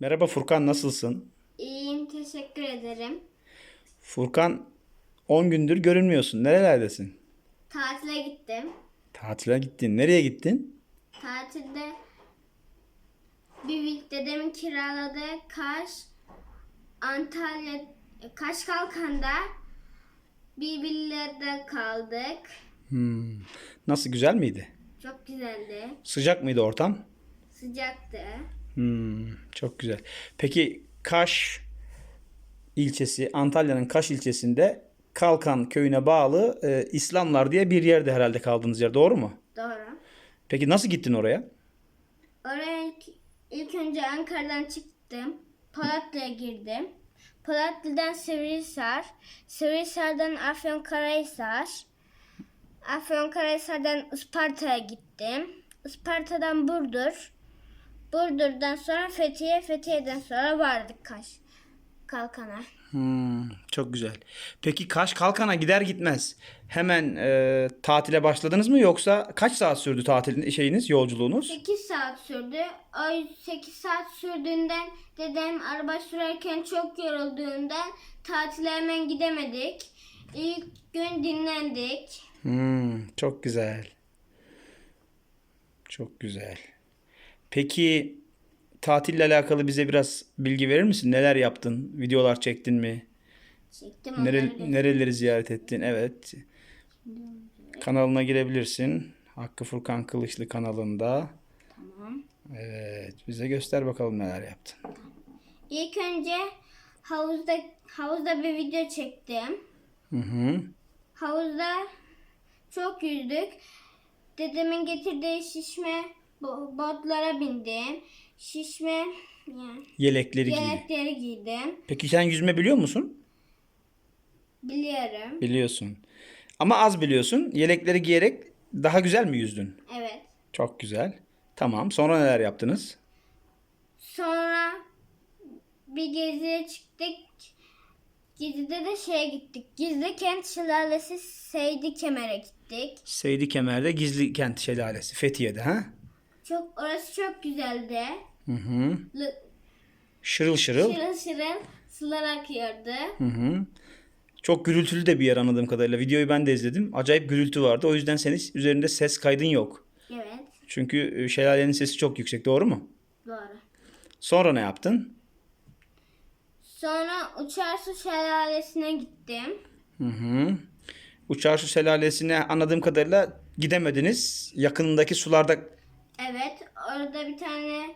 Merhaba Furkan nasılsın? İyiyim, teşekkür ederim. Furkan 10 gündür görünmüyorsun. Nerelerdesin? Tatile gittim. Tatile gittin. Nereye gittin? Tatilde bir dedemin kiraladığı Kaş, Antalya, Kaş Kalkan'da bir villada kaldık. Hmm. Nasıl güzel miydi? Çok güzeldi, Sıcak mıydı ortam? sıcaktı. Hmm, çok güzel. Peki Kaş ilçesi, Antalya'nın Kaş ilçesinde Kalkan köyüne bağlı e, İslamlar diye bir yerde herhalde kaldığınız yer. Doğru mu? Doğru. Peki nasıl gittin oraya? Oraya ilk, ilk önce Ankara'dan çıktım. Polatlı'ya girdim. Polatlı'dan Sivrihisar. Sivrihisar'dan Afyonkarahisar. Afyonkarahisar'dan Isparta'ya gittim. Isparta'dan Burdur. Burdur'dan sonra Fethiye. Fethiye'den sonra vardık Kaş. Kalkan'a. Hmm, çok güzel. Peki Kaş Kalkan'a gider gitmez hemen e, tatile başladınız mı yoksa kaç saat sürdü tatilin şeyiniz, yolculuğunuz? 8 saat sürdü. O 8 saat sürdüğünden dedem araba sürerken çok yorulduğundan tatile hemen gidemedik. İlk gün dinlendik. Hmm, çok güzel. Çok güzel. Peki tatille alakalı bize biraz bilgi verir misin? Neler yaptın? Videolar çektin mi? Çektim Nere, nereleri ziyaret ettin? Evet. Kanalına girebilirsin. Hakkı Furkan Kılıçlı kanalında. Tamam. Evet. Bize göster bakalım neler yaptın. İlk önce havuzda havuzda bir video çektim. Hı hı. Havuzda çok yüzdük. Dedemin getirdiği şişme botlara bindim. Şişme yani Yelekleri yelekleri giydim. Peki sen yüzme biliyor musun? Biliyorum. Biliyorsun. Ama az biliyorsun. Yelekleri giyerek daha güzel mi yüzdün? Evet. Çok güzel. Tamam. Sonra neler yaptınız? Sonra bir geziye çıktık. Gezide de şeye gittik. Gizli Kent Şelalesi Seydi Kemer'e gittik. Seydi Kemer'de Gizli Kent Şelalesi. Fethiye'de ha? Çok orası çok güzeldi. Hı hı. L- Şırıl şırıl. şırıl şırıl sular akıyordu. Hı hı. Çok gürültülü de bir yer anladığım kadarıyla. Videoyu ben de izledim. Acayip gürültü vardı. O yüzden senin üzerinde ses kaydın yok. Evet. Çünkü e, şelalenin sesi çok yüksek. Doğru mu? Doğru. Sonra ne yaptın? Sonra Uçarsu Şelalesi'ne gittim. Hı hı. Uçarsu Şelalesi'ne anladığım kadarıyla gidemediniz. Yakınındaki sularda Evet. Orada bir tane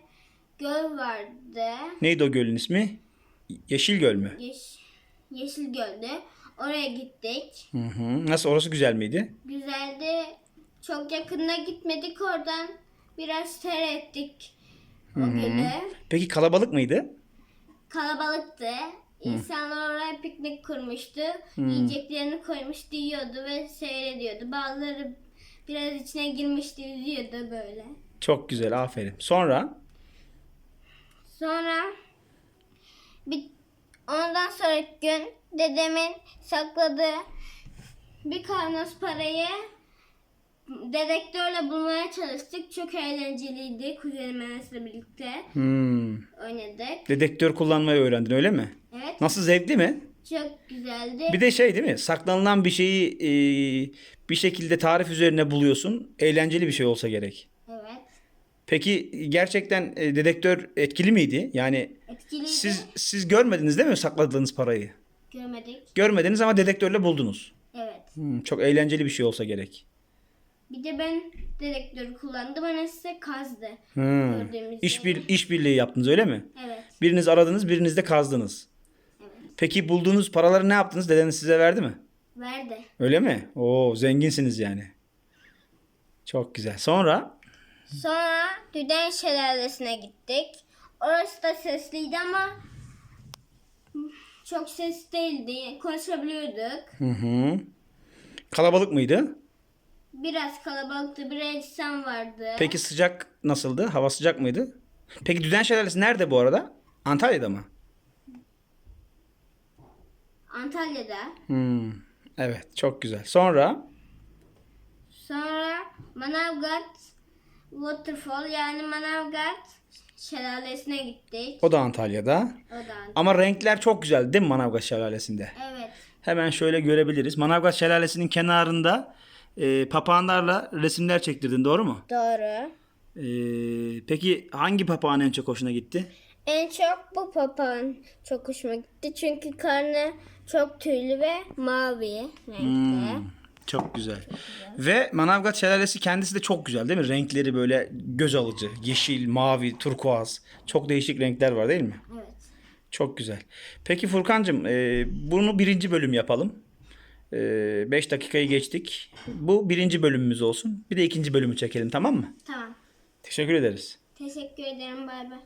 göl vardı. neydi o gölün ismi? Yeşil Göl mü? Yeş Yeşil Göl'dü. Oraya gittik. Hı hı. Nasıl orası güzel miydi? Güzeldi. Çok yakında gitmedik oradan. Biraz seyrettik o gölü. Peki kalabalık mıydı? Kalabalıktı. İnsanlar oraya piknik kurmuştu. Yiyeceklerini koymuştu, yiyordu ve seyrediyordu. Bazıları biraz içine girmişti, yüzüyordu böyle. Çok güzel. Aferin. Sonra? Sonra bir ondan sonraki gün dedemin sakladığı bir kavanoz parayı dedektörle bulmaya çalıştık. Çok eğlenceliydi. Kuzenimle birlikte Hmm. oynadık. Dedektör kullanmayı öğrendin öyle mi? Evet. Nasıl zevkli mi? Çok güzeldi. Bir de şey değil mi? Saklanılan bir şeyi e, bir şekilde tarif üzerine buluyorsun. Eğlenceli bir şey olsa gerek. Evet. Peki gerçekten e, dedektör etkili miydi? Yani Etkiliydi. siz siz görmediniz değil mi sakladığınız parayı? Görmedik. Görmediniz ama dedektörle buldunuz. Evet. Hmm, çok eğlenceli bir şey olsa gerek. Bir de ben dedektörü kullandım. Annesi de kazdı. Hmm. Gördüğümüz İş, gibi. bir, işbirliği yaptınız öyle mi? Evet. Biriniz aradınız, biriniz de kazdınız. Evet. Peki bulduğunuz paraları ne yaptınız? Dedeniz size verdi mi? Verdi. Öyle mi? Oo, zenginsiniz yani. Çok güzel. Sonra? Sonra Düden Şelalesi'ne gittik. Orası da sesliydi ama çok ses değildi. Konuşabiliyorduk. Hı hı. Kalabalık mıydı? Biraz kalabalıktı. Bir insan vardı. Peki sıcak nasıldı? Hava sıcak mıydı? Peki Düden Şelalesi nerede bu arada? Antalya'da mı? Antalya'da. Hmm. Evet, çok güzel. Sonra? Sonra Manavgat Waterfall yani Manavgat şelalesine gittik. O da Antalya'da. O da. Ama renkler çok güzel değil mi Manavgat Şelalesi'nde? Evet. Hemen şöyle görebiliriz. Manavgat Şelalesi'nin kenarında e, papağanlarla resimler çektirdin doğru mu? Doğru. E, peki hangi papağan en çok hoşuna gitti? En çok bu papağan çok hoşuma gitti. Çünkü karnı çok tüylü ve mavi renkli. Hmm, çok güzel. Ve Manavgat Şelalesi kendisi de çok güzel değil mi? Renkleri böyle göz alıcı. Yeşil, mavi, turkuaz. Çok değişik renkler var değil mi? Evet. Çok güzel. Peki Furkan'cığım e, bunu birinci bölüm yapalım. 5 dakikayı geçtik. Bu birinci bölümümüz olsun. Bir de ikinci bölümü çekelim tamam mı? Tamam. Teşekkür ederiz. Teşekkür ederim. Bay bay.